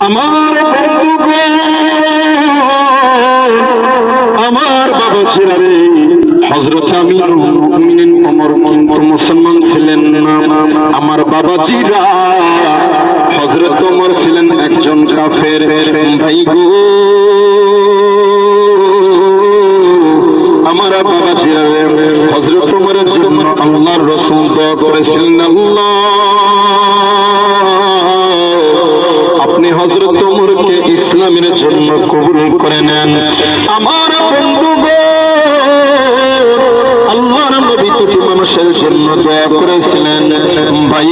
আমার আমার বাবা ছিলারে হজরত আমিরুল মুমিনিন মুসলমান ছিলেন না। আমার বাবাজিরা হজরত ওমর ছিলেন একজন কাফের। ভাই গো, আমার বাবা ছিলেন হজরত ওমরের জন্য আল্লাহর রসুল করেছিলেন আল্লাহ। হজরত ওমরকে ইসলামের জন্য কবুল করে নেন। আমার বন্ধু আল্লাহর নবী দুটি মানুষের জন্য দোয়া করেছিলেন। ভাই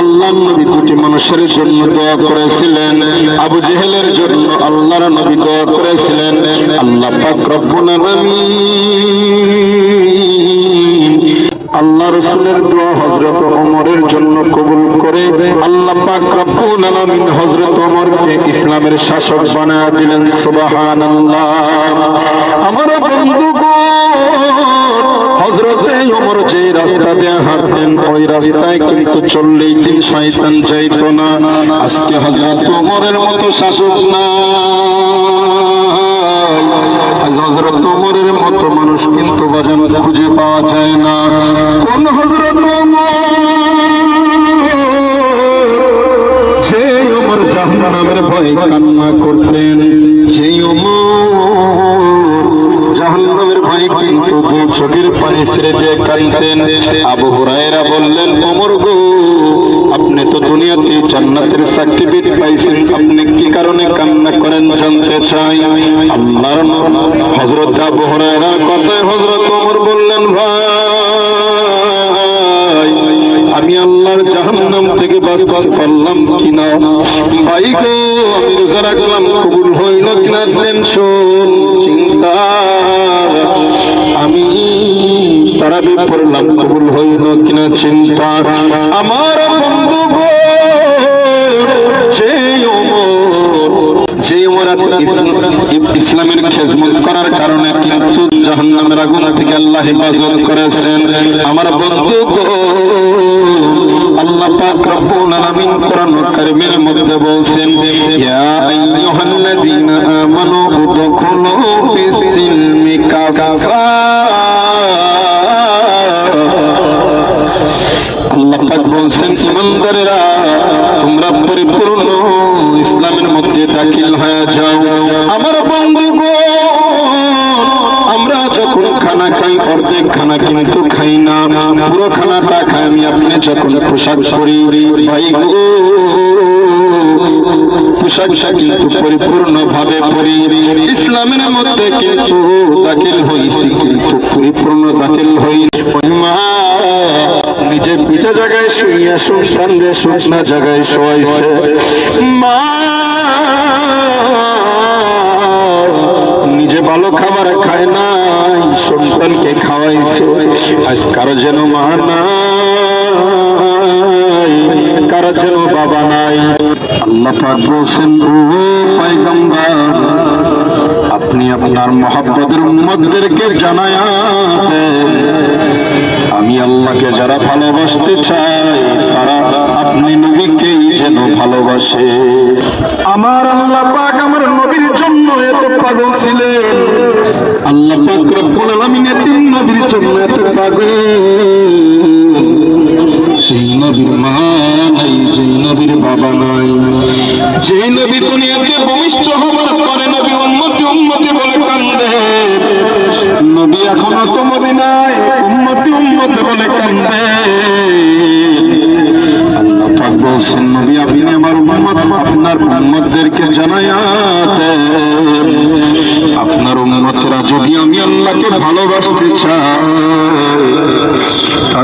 আল্লাহর নবী দুটি মানুষের জন্য দোয়া করেছিলেন। আবু জেহেলের জন্য আল্লাহর নবী দোয়া করেছিলেন। আল্লাহ পাক রব্বুল আলামিন আল্লাহ রসুলের দোয়া হজরত ওমরের জন্য কবুল করে আল্লাহ পাক রব্বুল আলামিন হজরত ওমরকে ইসলামের শাসক বানায় দিলেন, সুবহানাল্লাহ। আমার বন্ধুগণ চললেই না। আজকে হজরত মতো শাসক না হজরত ওমরের মতো মানুষ কিন্তু বাজান খুঁজে পাওয়া যায় না। আমি আল্লাহর জাহান্নাম থেকে বাঁচতে পারলাম কিনা? ভাই গো, আমি রোজা রাখলাম, কবুল হইল কিনা টেনশন, চিন্তা। আমি তারাবি পড়লাম, কবুল হইল কিনা চিন্তা। আমার বন্ধু গো যে ইসলামের খেজমত করার কারণে কিন্তু জাহান্নামের আগুন থেকে আল্লাহ হেফাজত করেছেন। আমার বন্ধু গো আল্লাহ পাক মধ্যে বলছেন ইয়া আইয়ুহাল্লাযীনা আমানু উদখুলু ফিস পোশাক পরি, ভাই গো। পোশাক কিন্তু পরিপূর্ণ ভাবে পরি। ইসলামের মধ্যে কিন্তু দাখিল হইছি, কিন্তু পরিপূর্ণ দাখিল হই নিজে পিঠা জায়গায় শুইয়া শুনসান রে শুকনা জায়গায় শোয়াইছে। মা, নিজে ভালো খাবার খায় নাই সন্তানকে খাওয়াইছে। আজ কারও যেন মা কারও যেন বাবা নাই। আল্লাহ বলছেন ও আপনি আপনার মহাব্বতের উম্মতদেরকে জানায় আমি আল্লাহকে যারা ভালোবাসতে চাই, তারা আপনি নবীকেই যেন ভালোবাসে। আমার আল্লাহ পাক আমার নবীর জন্য এত পাগল ছিলেন। আল্লাহ পাক রব্বুল আলামিন তিন নবীর জন্য এত পাগল।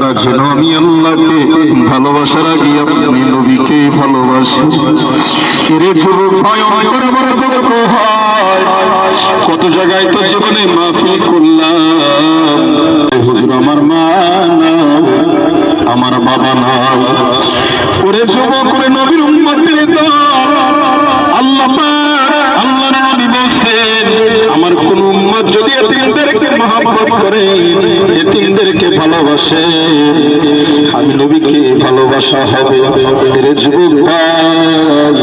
তারা যেন আমি আল্লাহকে, ভালোবাসার আগে আপনি নবীকে ভালোবাসি। এরে যুবক অন্তর বড় দুঃখ হয়। কত জায়গায় তো জীবনে মাহফিল করলাম। হুজুর আমার মা আমার বাবা নাও। ওরে যুবক করে নবীর উম্মতের দল। আল্লাহ যদি এতিমদেরকে মহাব্বত করে এতিমদেরকে ভালোবাসে, আমি নবীকে ভালোবাসা হবে এর যুবক ভাই।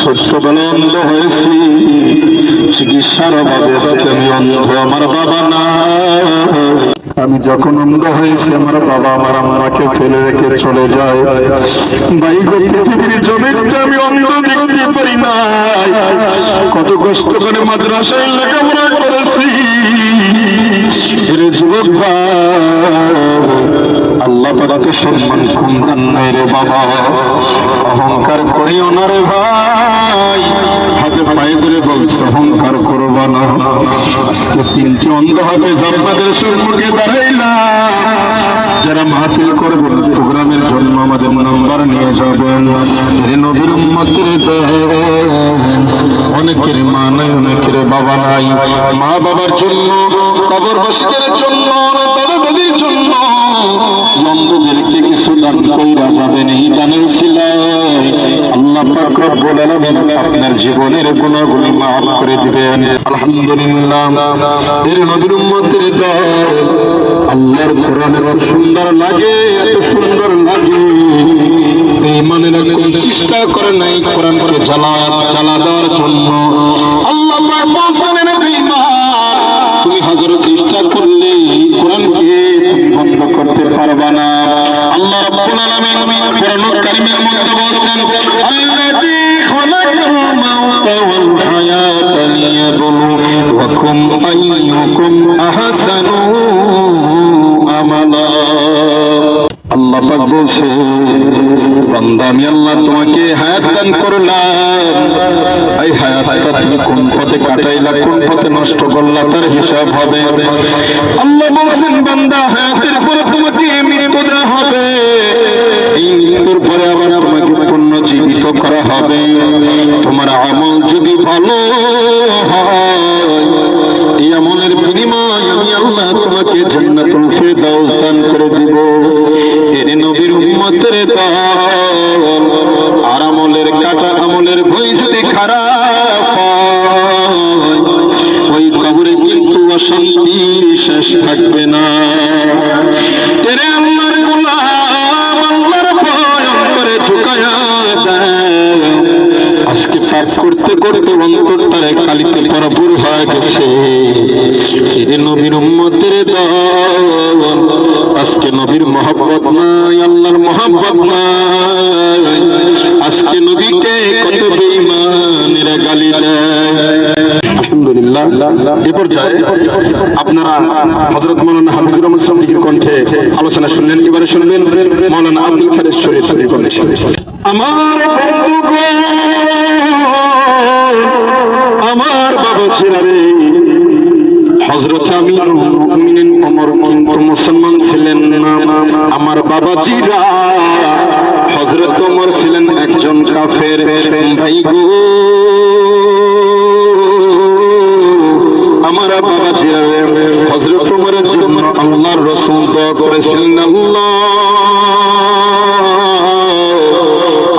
ছোট্টবেলা অন্ধ হয়েছি, চিকিৎসার অভাবে আমি অন্ধ, আমার বাবা না আমি যখন অন্ধ হয়েছি, আমার বাবা আমার আম্মাকে ফেলে রেখে চলে যায়। ভাই পৃথিবীর জমিনটা আমি অন্ধ দেখতে পারি না কত কষ্ট করে মাদ্রাসায় লেখাপড়া করেছি। যুবক আল্লাহ পাকে সম্মান কম দেন নাই রে বাবা। অহংকার করিও না রে ভাই। পায়ে ধরে বলছে, অহংকার করবা না। আজকে তিনটি অন্ধ হবে আপনাদের সম্মুখে দাঁড়াইলাম। যারা মাহফিল করবেন, প্রোগ্রামের জন্য আমাদের নাম্বার নিয়ে যাবেন। নবীর উম্মতের অনেকের মা নাই, অনেকের বাবা নাই। মা বাবার জন্য কবরবাসীদের জন্য দাদা দাদির জন্য নন্দদেরকে কিছু দান কইরা যাবেন এই দানের আল্লাহ পাক রব্বুল আলামিন আপনার জীবনের করে দিবেন। আলহামদুলিল্লাহ, এর নবীর উম্মতের দল, আল্লাহর কোরআন এত সুন্দর লাগে, এত সুন্দর লাগে। কোন চেষ্টা করে নাই কোরআনকে জ্বালা জ্বালা দেওয়ার জন্য। আল্লাহ পাক বেঈমান, তুমি হাজারো চেষ্টা করলে কোরআনকে বন্ধ করতে পারবা না। আল্লাহ রাব্বুল আলামিন কোরআন কারীমের মধ্যে বলছেন, আল্লাযী খালাকাল ওয়াল আইয়ুকুম আহসানু আমালা। আল্লাহ পাক বলছে, বান্দা, আমি আল্লাহ তোমাকে হায়াত দান করলাম। কোন পথে কাটাইলা, কোন পথে নষ্ট করলা তার হিসাব হবে? আল্লাহ বলছেন, বান্দা, হায়াতের পরে তোমাকে হবে। এই মৃত্যুর পরে আবার তোমাকে পুনর্জীবিত করা হবে। তোমার আমল যদি ভালো হয়, এই আমলের বিনিময় আমি আল্লাহ তোমাকে জান্নাতুল ফিরদাউস দান করে দিব। এর নবীর উম্মতের আর আমলের কাটা আমলের বই যদি খারাপ অশান্তির শেষ থাকবে না। আজকে করতে করতে অন্তরটারে কালিতে ভরপুর হয়ে গেছে। নবীর উম্মতের দল, আজকে নবীর মহব্বত নাই, আল্লাহর মহব্বত নাই। আজকে নবীকে কত গালি দেয়। আলোচনা শুনলেন, এবারে শুনবেন মাওলানা আব্দুল খালেদ শরীফ শরীফ আমার আমার বাবা হজরত ওমর কিন্তু মুসলমান ছিলেন না। আমার বাবাজিরা হজরত ছিলেন একজন কাফের। ভাই গো আল্লাহর রাসূল দোয়া করেছিলেন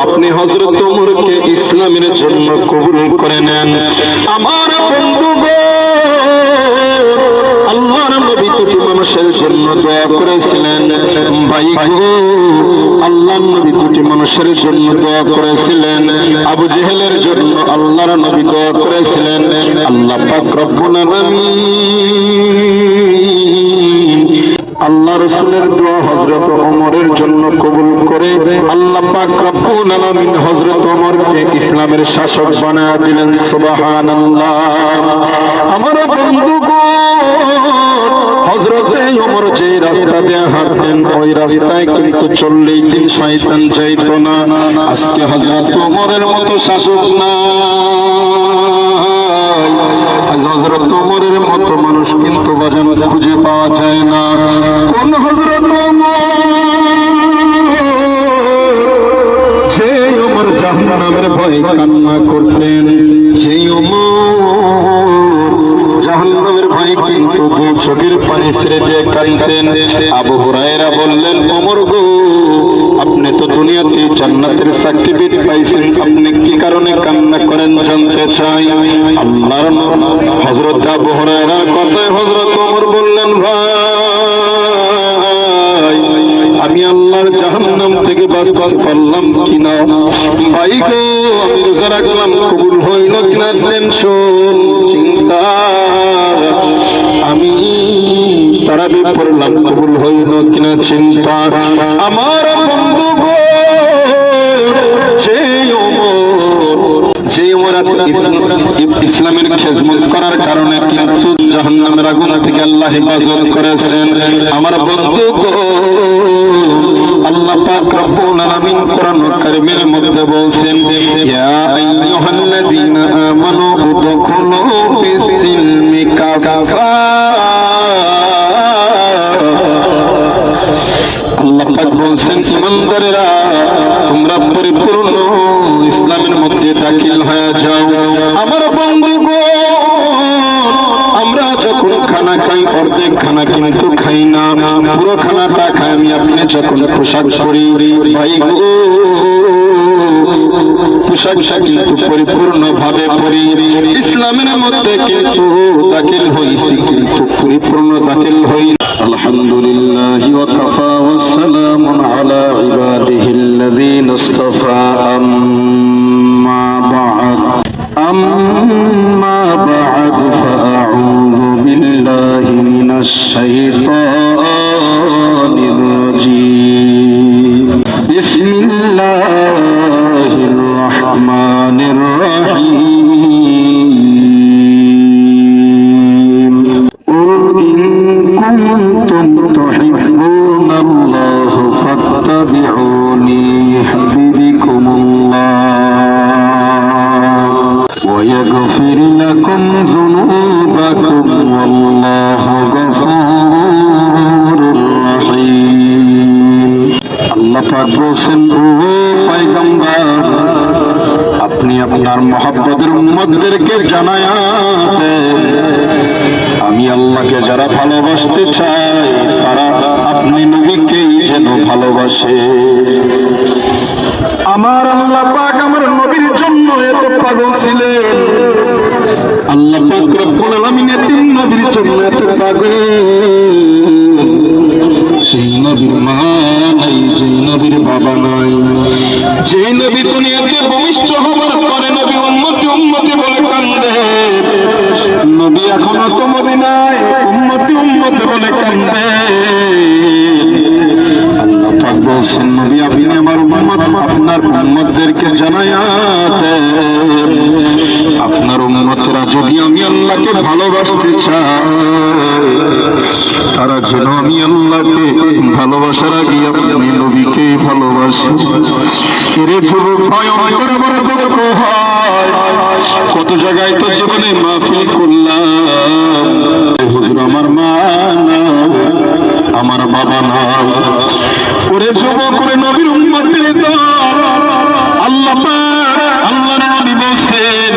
আপনি হজরত ওমরকে ইসলামের জন্য কবুল করে নেন। আমার বন্ধু আল্লাহর নবী দুটি মানুষের জন্য দোয়া করেছিলেন। ভাই আল্লাহর নবী দুটি মানুষের জন্য দোয়া করেছিলেন। আবু জেহেলের জন্য আল্লাহর নবী দোয়া করেছিলেন। আল্লাহ পাক রব্বুল আলামিন আল্লাহ রসুলের দোয়া হজরত ওমরের জন্য কবুল করে আল্লাহ পাক রব্বুল আলামিন হযরত ওমরকে ইসলামের শাসক বানায় দিলেন, সুবহানাল্লাহ। আমার বন্ধুগণ, হযরতে ওমর যে রাস্তা দিয়ে হাঁটতেন, ওই রাস্তায় কিন্তু চললেই দিন শয়তান যাইত না। আজকে হযরত ওমরের মতো শাসক না। আজ হযরত ওমরের মতো মানুষ কিন্তু বাজান খুঁজে পাওয়া যায় না। কোন হযরত যে ওমর জাহান্নামের ভয়ে কান্না করতেন। সেই ওমর জাহান্নামের ভয়ে কিন্তু দু চোখের পানি ছেড়ে দিয়ে কাঁদতেন। আবু হুরায়রা বললেন, ওমর দুনিয়াতে জান্নাতের সার্টিফিকেট পাইছেন। আপনি কি কারণে কান্না করেন জানতে চাই? আল্লাহর হযরত আবু হুরায়রা। কথায় হযরত ওমর বললেন, ভাই, আমি আল্লাহর জাহান্নাম থেকে বাঁচতে পারলাম কিনা? ভাই গো, আমি রোজা রাখলাম, কবুল হইল কিনা টেনশন, চিন্তা আমি তারাবি পড়লাম, কবুল হইল কিনা চিন্তা আমার ইসলামের খেজমত করার কারণে কিন্তু জাহান্নামের আগুন থেকে আল্লাহ হেফাজত করেছেন। আমার বন্ধু আল্লাহ পাক রব্বুল আলামিন কোরআন কারীমের মধ্যে বলছেন, ইয়া পুরোখানাটা আমি আপনি যখন পোশাক করি ভাই পোশাক কিন্তু পরিপূর্ণ ভাবে পরি। ইসলামের মধ্যে কিন্তু দাখিল হয়েছি কিন্তু পরিপূর্ণ দাখিল হই আলহামদুলিল্লাহ ওয়াকাফা ওয়াসসালাম আলা ইবাদিহি আল্লাযীনা ইসতাফা। আম্মা বা'দ। فاتبعوني يحببكم الله ويغفر لكم ذنوبكم والله غفور رحيم আল্লাহ পাক বলছেন ও পয়গম্বর আপনি আপনার মহাব্বতের উম্মতদেরকে জানায়া দেন আমি আল্লাহকে যারা ভালোবাসতে চাই ভালোবাসে। আমার আল্লাহ পাক আমার নবীর জন্য এত পাগল ছিলেন। আল্লাহ পাক রব্বুল আলামিন তিন নবীর জন্য এত পাগল। সেই নবীর মা নাই, যেই নবীর বাবা নাই। যেই নবী দুনিয়াতে ভূমিষ্ঠ হবার পরে নবী উম্মতি উম্মতি বলে কান্দে। নবী এখনও তো মদিনায় উম্মতি উম্মতি বলে কান্দে। বলছেন, নবী, আপনি আমার উম্মত, আপনার উম্মতদেরকে জানায়া দেন। আপনার উম্মতরা যদি আমি আল্লাহকে ভালোবাসতে চাই তারা যেন আমি আল্লাহকে ভালোবাসার আগে আপনি নবীকে ভালোবাসি। এরে যুবক ভয় অন্তর বড় দুঃখ হয়। কত জায়গায় তো জীবনে মাহফিল করলাম। হুজুর, আমার মা আমার বাবা নাই। ওরে যুবক করে নবীর উম্মতের আল্লাহ আল্লাহর নবী বলছেন,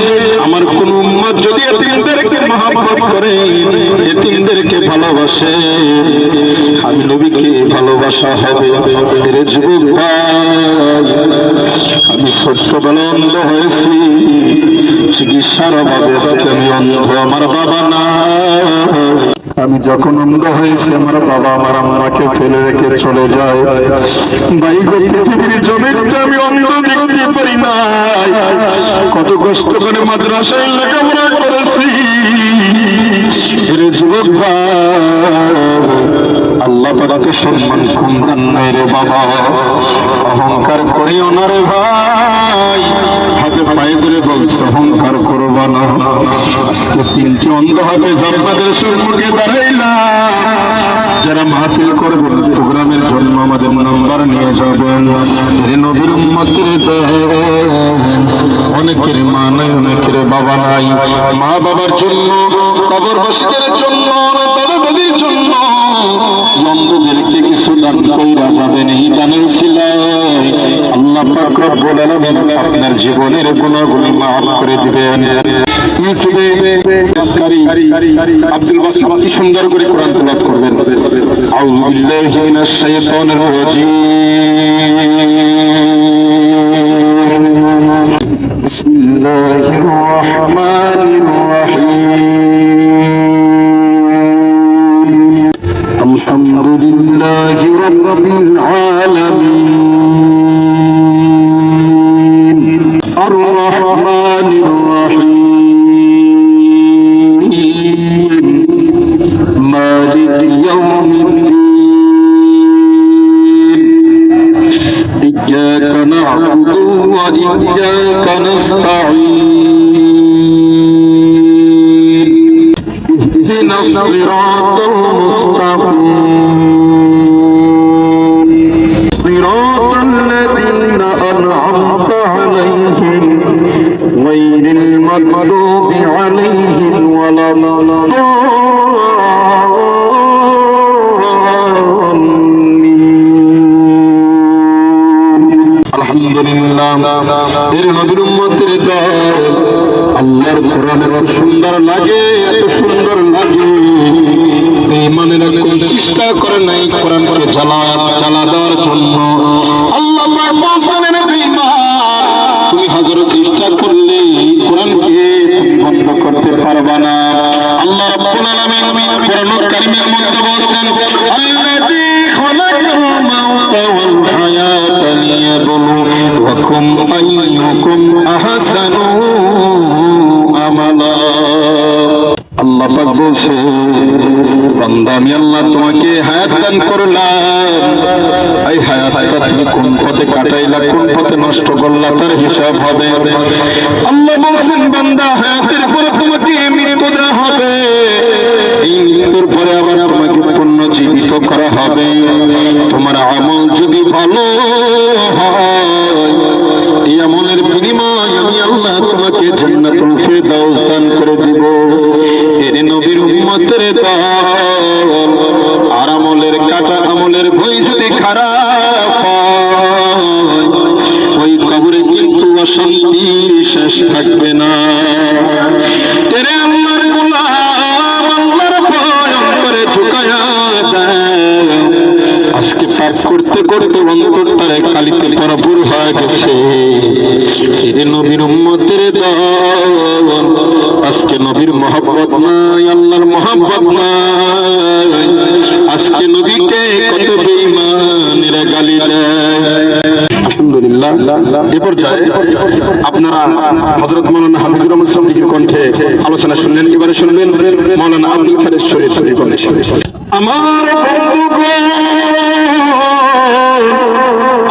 আমার কোন উম্মত যদি এতিমদেরকে মহাব্বত করে, এতিমদেরকে ভালোবাসে নবীকে ভালোবাসা হবে। এর যুবক আমি ছোট্টবেলা অন্ধ হয়েছি, চিকিৎসার অভাবে আমি অন্ধ, আমার বাবা না আমি যখন অন্ধ হয়েছি, আমার বাবা আমার আম্মাকে ফেলে রেখে চলে যায়। ভাই পৃথিবীর জমিটা আমি অন্ধ দেখতে পারি না কত কষ্ট করে মাদ্রাসায় লেখাপড়া করেছি। যুবক আল্লাহ তালাকে সম্মান কম দেন নাই রে বাবা। অহংকার করিও না ভাই। হাতে পায়ে ধরে বলছে, অহংকার করবা না। আজকে তিনটি অন্ধ হবে আপনাদের সম্মুখে দাঁড়াইলাম। যারা মাহফিল করবেন, প্রোগ্রামের জন্য আমাদের নাম্বার নিয়ে যাবেন। নবীর অনেকের মা নাই, অনেকের বাবা নাই। মা বাবার জন্য কবরবাসীদের জন্য দাদা দাদির জন্য। নন্দদেরকে কিছু দান কইরা যাবেন এই দানের সিলাই আল্লাহ পাক রব্বুল আলামিন আপনার জীবনের গুণাগুলি মাফ করে দিবেন। ইউটিউবে কারি আব্দুল বাসাম কি সুন্দর করে কোরআন তেলাওয়াত করবেন। আউযু বিল্লাহি মিনাশ শাইতানির রাজীম। বিসমিল্লাহির রহমানির আল্লাহর কোরআন এত চেষ্টা করে নাই কোরআনকে জ্বালা জ্বালা দেওয়ার জন্য। আল্লাহ বলছেন তুমি হাজার চেষ্টা করলে কোরআনকে বন্ধ করতে পারবা না। আল্লাহ আমি আল্লাহ তোমাকে হায়াত দান করলাম এই হায়াতটা তুমি কোন পথে কাটাইলা কোন পথে নষ্ট করলা তার হিসাব হবে আল্লাহ বলছেন, বান্দা, হায়াতের করা হবে। তোমার আমল যদি ভালো এই আমলের বিনিময় আমি আল্লাহ তোমাকে ফিরদাউস দান করে এর নবীর উম্মতের দল, আর আমলের কাটা আমলের বই যদি খারাপ হয়, ওই কবরে কিন্তু অশান্তি শেষ থাকবে না। আপনারা আলোচনা শুনলেন, এবারে শুনবেন মাওলানা আব্দুল খালেদ শরীফ শরীফ আমার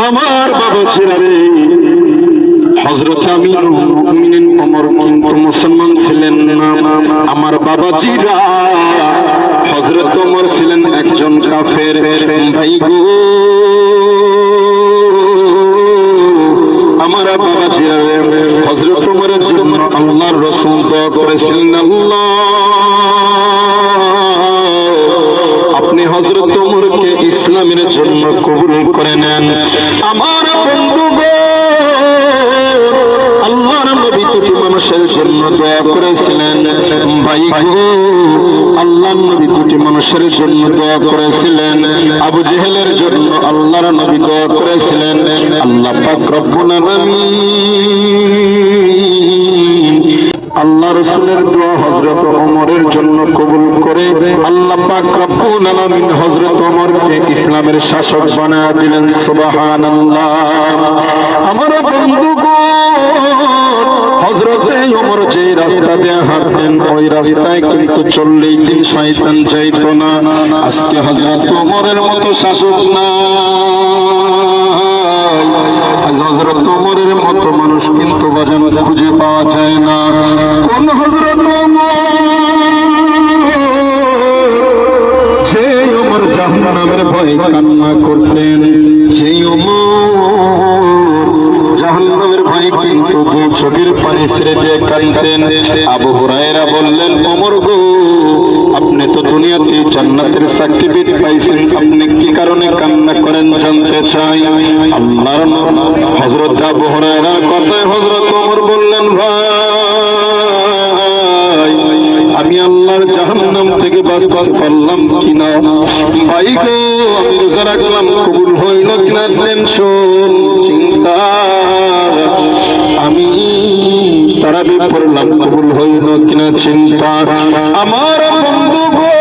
আমার বাবা ছেড়ে হজরত আমির কিন্তু মুসলমান ছিলেন না। আমার বাবা জিরা হজরত ছিলেন একজন কাফের। ভাই গো ওমরের জন্য আল্লাহর রসুল দোয়া করেছিলেন আপনি হজরত ওমরকে ইসলামের জন্য কবুল করে নেন। আমার বন্ধু গো আল্লাহর নবী দুটি মানুষের জন্য করেছিলেন। ভাই আল্লাহর নবী দুটি মানুষের জন্য করেছিলেন। আবু জেহেলের জন্য আল্লাহর নবী করেছিলেন। আল্লাহ পাক আল্লাহ রসুলের দোয়া হজরত ওমরের জন্য কবুল করে আল্লাহ পাক রব্বুল আলামিন ইসলামের শাসক বানায় দিলেন। সুবহানাল্লাহ। আমার ওমর যে রাস্তা দিয়ে হাঁটতেন ওই রাস্তায় কিন্তু চললেই দিন শয়তান যাইতো না? আজকে হযরত ওমরের মতো শাসক না আজ হযরত ওমরের মতো মানুষ কিন্তু বাজান খুঁজে পাওয়া যায় না। কোন ওমর? যে ওমর জাহান্নামের ভয়ে কান্না করতেন ছেড়ে কাঁদতেন আবু হুরায়রা বললেন, ওমর গো, আপনি তো দুনিয়াতে জান্নাতের সার্টিফিকেট পাইছেন, আপনি কি কারণে কান্না করেন, জানতে চাই? আল্লাহর হযরত আবু হুরায়রা কথায় হযরত ওমর বললেন, ভাই, আমি আল্লাহর জাহান্নাম থেকে বাঁচতে পারলাম কিনা? ভাই গো, আমি রোজা রাখলাম, কবুল হইল কিনা, টেনশন, চিন্তা তারাবি পড়লাম কবুল হইল কিনা চিন্তা। আমার বন্ধু গো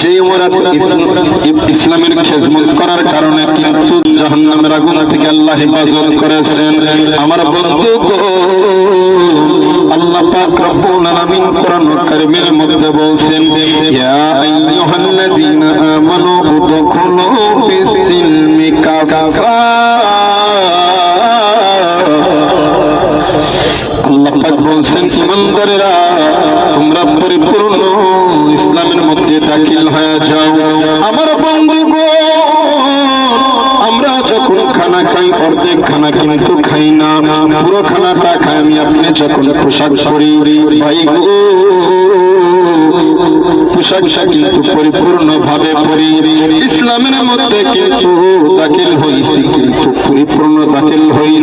যে ইসলামের খেজমত করার কারণে কিন্তু জাহান্নামের আগুন থেকে আল্লাহ হেফাজত করেছেন। আমার বন্ধু গো আল্লাহ পাক রব্বুল আলামিন কোরআন কারীমের মধ্যে বলছেন, ইয়া আমানু উদখুলু খানা কিন্তু খাই না, পুরো খানাটা খাই আমি আপনি যখন পোশাক করি ভাই গো। পোশাক কিন্তু পরিপূর্ণ ভাবে পরি। ইসলামের মধ্যে কিন্তু দাখিল হইছি, কিন্তু পরিপূর্ণ দাখিল হই